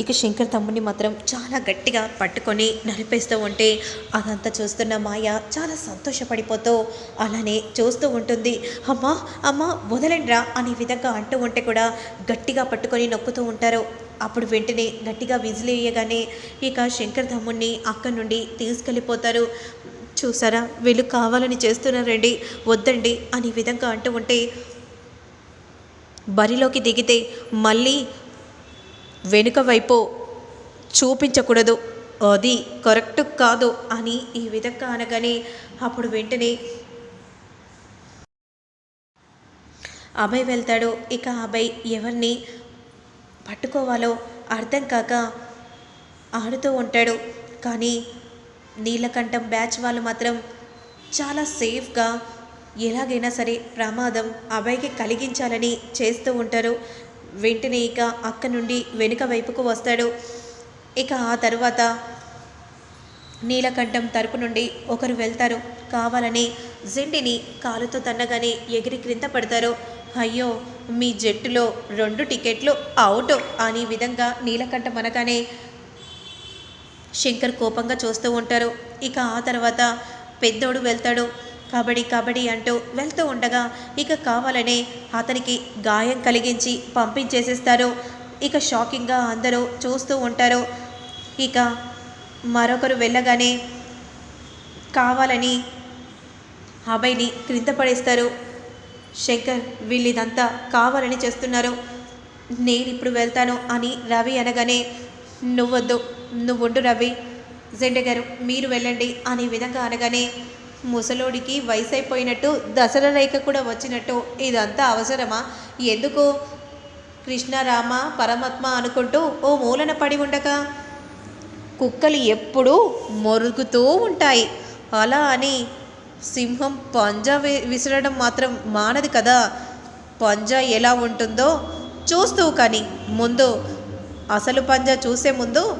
ఇక శంకర్ తమ్ముడిని మాత్రం చాలా గట్టిగా పట్టుకొని నడిపేస్తూ ఉంటే అదంతా చూస్తున్న మాయ చాలా సంతోషపడిపోతూ అలానే చూస్తూ ఉంటుంది. అమ్మా అమ్మ వదలండ్రా అనే విధంగా అంటూ ఉంటే కూడా గట్టిగా పట్టుకొని నొక్కుతూ ఉంటారు. అప్పుడు వెంటనే గట్టిగా విజిలేయగానే ఇక శంకర్ తమ్ముడిని అక్కడి నుండి తీసుకెళ్ళిపోతారు. చూసారా? వీళ్ళు కావాలని చేస్తున్నారండి వద్దండి అనే విధంగా అంటూ ఉంటే బరిలోకి దిగితే మళ్ళీ వెనుక వైపు చూపించకూడదు. అది కరెక్ట్ కాదు అని ఈ విధంగా అనగానే అప్పుడు వెంటనే అభయ్ వెళ్తాడు. ఇక అభయ్ ఎవరిని పట్టుకోవాలో అర్థం కాక ఆడుతూ ఉంటాడు. కానీ నీలకంఠం బ్యాచ్ వాళ్ళు మాత్రం చాలా సేఫ్గా ఎలాగైనా సరే ప్రమాదం అభయ్కి కలిగించాలని చేస్తూ ఉంటారు. వెంటనే ఇక అక్క నుండి వెనుక వైపుకు వస్తాడు. ఇక ఆ తర్వాత నీలకంఠం తరపు నుండి ఒకరు వెళ్తారు. కావాలని జెండిని కాలుతో తన్నగానే ఎగిరి క్రింద పడతారు. అయ్యో మీ జట్టులో రెండు టికెట్లు అవుట్ అనే విధంగా నీలకంఠం అనగానే శంకర్ కోపంగా చూస్తూ ఉంటారు. ఇక ఆ తర్వాత పెద్దోడు వెళ్తాడు. కబడ్డీ కబడ్డీ అంటూ వెళ్తూ ఉండగా ఇక కావాలనే అతనికి గాయం కలిగించి పంపించేసేస్తారు. ఇక షాకింగ్గా అందరూ చూస్తూ ఉంటారు. ఇక మరొకరు వెళ్ళగానే కావాలని అభయ్ని క్రింద పడేస్తారు. శంకర్ వీళ్ళిదంతా కావాలని చేస్తున్నారు. నేను ఇప్పుడు వెళ్తాను అని రవి అనగానే నువ్వొద్దు నువ్వుండు రవి. జెండే గారు మీరు వెళ్ళండి అనే విధంగా అనగానే ముసలోడికి వయసైపోయినట్టు దసరా రేఖ కూడా వచ్చినట్టు ఇదంతా అవసరమా? ఎందుకు? కృష్ణరామ పరమాత్మ అనుకుంటూ ఓ మూలన పడి ఉండగా కుక్కలు ఎప్పుడూ మొరుగుతూ ఉంటాయి. అలా అని సింహం పంజా విసరడం మాత్రం మానది కదా? పంజా ఎలా ఉంటుందో చూస్తూ కానీ ముందు అసలు పంజా చూసే ముందు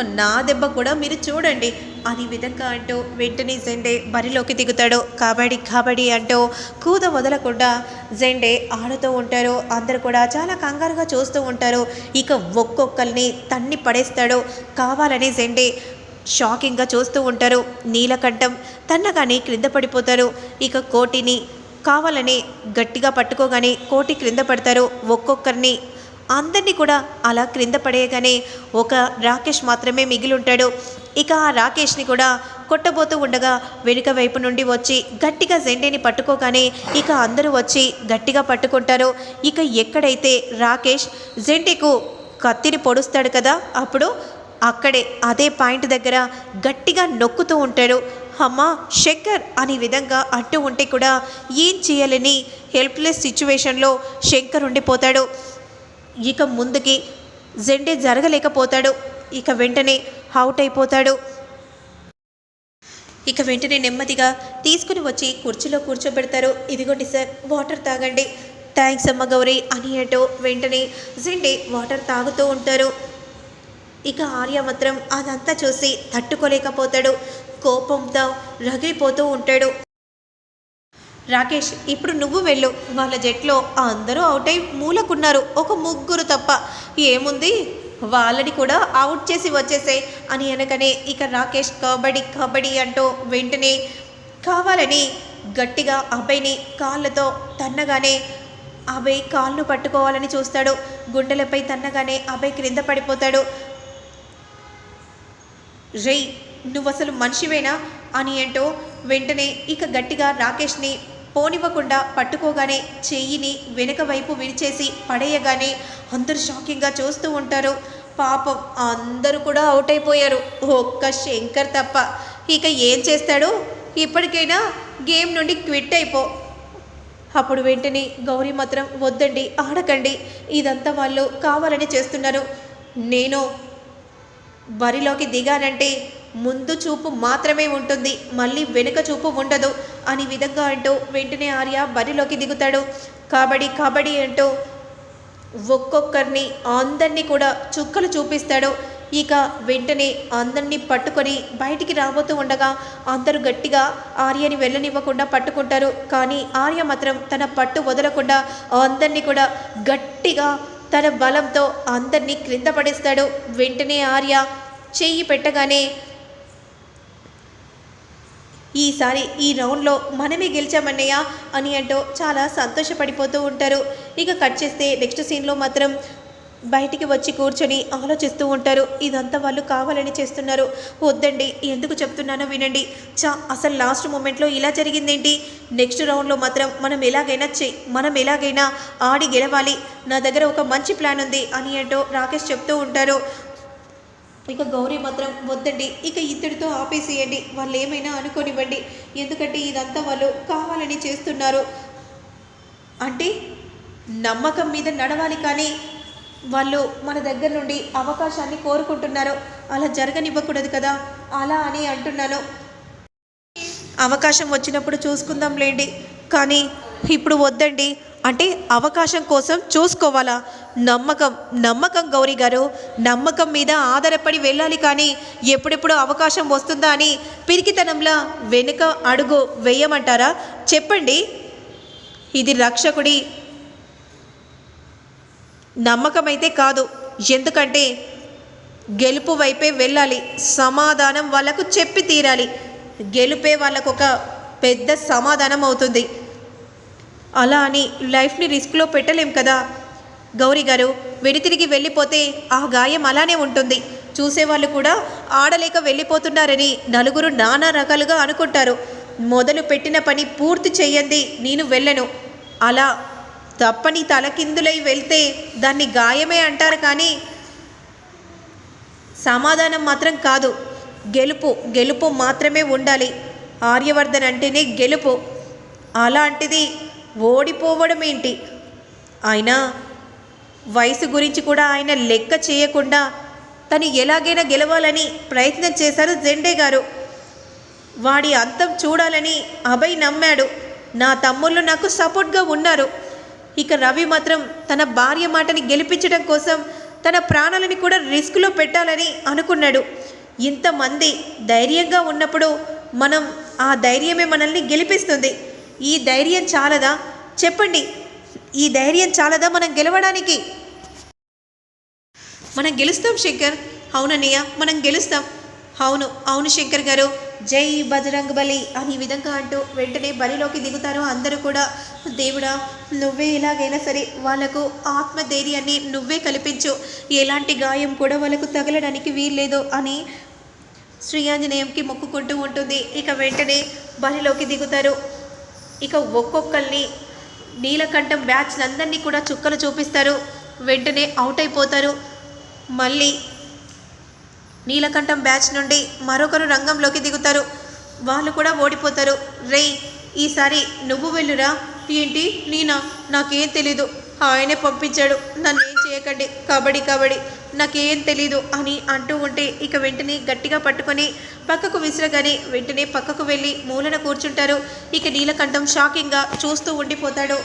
నా దెబ్బ కూడా మీరు చూడండి. అని విధంగా అంటూ వెంటనే జెండే బరిలోకి దిగుతాడు. కబడ్డీ కబడ్డీ అంటూ కూద వదలకుండా జెండే ఆడుతూ ఉంటారు. అందరు కూడా చాలా కంగారుగా చూస్తూ ఉంటారు. ఇక ఒక్కొక్కరిని తన్ని పడేస్తాడు. కావాలని జెండే షాకింగ్గా చూస్తూ ఉంటారు. నీలకంఠం తన్నగానే క్రింద పడిపోతారు. ఇక కోటిని కావాలని గట్టిగా పట్టుకోగానే కోటి క్రింద పడతారు. ఒక్కొక్కరిని అందరినీ కూడా అలా క్రింద పడేయగానే ఒక రాకేష్ మాత్రమే మిగిలి ఉంటాడు ఇక ఆ రాకేష్ని కూడా కొట్టబోతూ ఉండగా వెనుక వైపు నుండి వచ్చి గట్టిగా జెండేని పట్టుకోగానే ఇక అందరూ వచ్చి గట్టిగా పట్టుకుంటారు. ఇక ఎక్కడైతే రాకేష్ జెండేకు కత్తిని పొడుస్తాడు కదా అప్పుడు అక్కడే అదే పాయింట్ దగ్గర గట్టిగా నొక్కుతూ ఉంటాడు. అమ్మా శంకర్ అనే విధంగా అంటూ ఉంటే కూడా ఏం చేయాలని హెల్ప్లెస్ సిచ్యువేషన్లో శంకర్ ఉండిపోతాడు. ఇక ముందుకి జెండే జరగలేకపోతాడు. ఇక వెంటనే అవుట్ అయిపోతాడు. ఇక వెంటనే నెమ్మదిగా తీసుకుని వచ్చి కుర్చీలో కూర్చోబెడతారు. ఇదిగోండి సార్ వాటర్ తాగండి. థ్యాంక్స్ అమ్మ గౌరీ అని అంటూ వెంటనే జెండే వాటర్ తాగుతూ ఉంటారు. ఇక ఆర్య మాత్రం అదంతా చూసి తట్టుకోలేకపోతాడు. కోపంతో రగిలిపోతూ ఉంటాడు. రాకేష్ ఇప్పుడు నువ్వు వెళ్ళు. వాళ్ళ జట్లో అందరూ అవుట్ అయి మూలకున్నారు. ఒక ముగ్గురు తప్ప. ఏముంది? వాళ్ళని కూడా అవుట్ చేసి వచ్చేసే అని అనగానే ఇక రాకేష్ కబడ్డీ కబడ్డీ అంటూ వెంటనే కావాలని గట్టిగా అబ్బాయిని కాళ్ళతో తన్నగానే అభయ్ కాళ్ళు పట్టుకోవాలని చూస్తాడు. గుండెలపై తన్నగానే అభయ్ క్రింద పడిపోతాడు. రేయ్ నువ్వు అసలు మనిషివేనా? అని అంటూ వెంటనే ఇక గట్టిగా రాకేష్ని పోనివ్వకుండా పట్టుకోగానే చెయ్యిని వెనుక వైపు విరిచేసి పడేయగానే అందరూ షాకింగ్గా చూస్తూ ఉంటారు. పాపం అందరూ కూడా అవుట్ అయిపోయారు. ఒక్క శంకర్ తప్ప. ఇక ఏం చేస్తాడు? ఇప్పటికైనా గేమ్ నుండి క్విట్ అయిపో. అప్పుడు వెంటనే గౌరీ మాత్రం వద్దండి ఆడకండి. ఇదంతా వాళ్ళు కావాలని చేస్తున్నారు. నేను బరిలోకి దిగానంటే ముందు చూపు మాత్రమే ఉంటుంది మళ్ళీ వెనుక చూపు ఉండదు అని విధంగా అంటూ వెంటనే ఆర్య బరిలోకి దిగుతాడు. కబడ్డీ కబడ్డీ అంటూ ఒక్కొక్కరిని అందరినీ కూడా చుక్కలు చూపిస్తాడు. ఇక వెంటనే అందరినీ పట్టుకొని బయటికి రాబోతూ ఉండగా అందరూ గట్టిగా ఆర్యని వెళ్ళనివ్వకుండా పట్టుకుంటారు. కానీ ఆర్య మాత్రం తన పట్టు వదలకుండా అందరినీ కూడా గట్టిగా తన బలంతో అందరినీ క్రింద పడేస్తాడు. వెంటనే ఆర్య చెయ్యి పెట్టగానే ఈసారి ఈ రౌండ్లో మనమే గెలిచామన్నయ్య అని అంటూ చాలా సంతోషపడిపోతూ ఉంటారు. ఇక కట్ చేస్తే నెక్స్ట్ సీన్లో మాత్రం బయటికి వచ్చి కూర్చొని ఆలోచిస్తూ ఉంటారు. ఇదంతా వాళ్ళు కావాలని చేస్తున్నారు. వద్దండి ఎందుకు చెప్తున్నానో వినండి. చా అసలు లాస్ట్ మూమెంట్లో ఇలా జరిగిందేంటి? నెక్స్ట్ రౌండ్లో మాత్రం మనం ఎలాగైనా చే మనం ఎలాగైనా ఆడి గెలవాలి. నా దగ్గర ఒక మంచి ప్లాన్ ఉంది అని అంటూ రాకేష్ చెప్తూ ఉంటారు. ఇక గౌరీ మాత్రం వద్దండి. ఇక ఇద్దరితో ఆపేసేయండి. వాళ్ళు ఏమైనా అనుకోనివ్వండి. ఎందుకంటే ఇదంతా వాళ్ళు కావాలని చేస్తున్నారు. అంటే నమ్మకం మీద నడవాలి కానీ వాళ్ళు మన దగ్గర నుండి అవకాశాన్ని కోరుకుంటున్నారు. అలా జరగనివ్వకూడదు కదా. అలా అని అంటున్నాను. అవకాశం వచ్చినప్పుడు చూసుకుందాంలేండి. కానీ ఇప్పుడు వద్దండి. అంటే అవకాశం కోసం చూసుకోవాలా? నమ్మకం నమ్మకం గౌరీ గారు నమ్మకం మీద ఆధారపడి వెళ్ళాలి కానీ ఎప్పుడెప్పుడు అవకాశం వస్తుందా అని పిరికితనంలా వెనుక అడుగు వేయమంటారా? చెప్పండి. ఇది రక్షకుడి నమ్మకమైతే కాదు. ఎందుకంటే గెలుపు వైపే వెళ్ళాలి. సమాధానం వాళ్ళకు చెప్పి తీరాలి. గెలుపే వాళ్ళకు ఒక పెద్ద సమాధానం అవుతుంది. అలా అని లైఫ్ని రిస్క్లో పెట్టలేం కదా? గౌరీ గారు వెడితిరిగి వెళ్ళిపోతే ఆ గాయం అలానే ఉంటుంది. చూసేవాళ్ళు కూడా ఆడలేక వెళ్ళిపోతున్నారని నలుగురు నానా రకాలుగా అనుకుంటారు. మొదలు పెట్టిన పని పూర్తి చెయ్యంది నేను వెళ్ళను. అలా తప్పని తలకిందులై వెళ్తే దాన్ని గాయమే అంటారు కానీ సమాధానం మాత్రం కాదు. గెలుపు గెలుపు మాత్రమే ఉండాలి. ఆర్యవర్ధన్ అంటేనే గెలుపు. అలాంటిది ఓడిపోవడం ఏంటి అయినా వయసు గురించి కూడా ఆయన లెక్క చేయకుండా తను ఎలాగైనా గెలవాలని ప్రయత్నం చేశారు జెండే గారు. వాడి అంతం చూడాలని అభయ్ నమ్మాడు. నా తమ్ముళ్ళు నాకు సపోర్ట్గా ఉన్నారు. ఇక రవి మాత్రం తన భార్య మాటని గెలిపించడం కోసం తన ప్రాణాలని కూడా రిస్క్లో పెట్టాలని అనుకున్నాడు. ఇంతమంది ధైర్యంగా ఉన్నప్పుడు మనం ఆ ధైర్యమే మనల్ని గెలిపిస్తుంది. ఈ ధైర్యం చాలదా? చెప్పండి. ఈ ధైర్యం చాలదా మనం గెలవడానికి? మనం గెలుస్తాం శంకర్. అవునన్నయ్య మనం గెలుస్తాం. అవును అవును శంకర్ గారు. జై బజరంగ్ బలి అని విధంగా అంటూ వెంటనే బలిలోకి దిగుతారు అందరూ కూడా. దేవుడా నువ్వే ఎలాగైనా సరే వాళ్ళకు ఆత్మధైర్యాన్ని నువ్వే కల్పించు. ఎలాంటి గాయం కూడా వాళ్ళకు తగలడానికి వీల్లేదు అని శ్రీ ఆంజనేయంకి మొక్కుకుంటూ ఉంటుంది. ఇక వెంటనే బలిలోకి దిగుతారు. ఇక ఒక్కొక్కరిని నీలకంఠం బ్యాచ్లందరినీ కూడా చుక్కలు చూపిస్తారు. వెంటనే అవుట్ అయిపోతారు. మళ్ళీ నీలకంఠం బ్యాచ్ నుండి మరొకరు రంగంలోకి దిగుతారు. వాళ్ళు కూడా ఓడిపోతారు. రేయ్ ఈసారి నువ్వు వెళ్ళురా. ఏంటి? నేనా? నాకేం తెలీదు. ఆయనే పంపించాడు. నన్ను ఏం చేయకండి. కబడ్డీ కబడ్డీ. నాకేం తెలీదు అని అంటూ ఉంటే ఇక వెంటనే గట్టిగా పట్టుకొని పక్కకు విసిరగానే వెంటనే పక్కకు వెళ్ళి మూలన కూర్చుంటారు. ఇక నీలకంఠం షాకింగ్గా చూస్తూ ఉండిపోతాడు.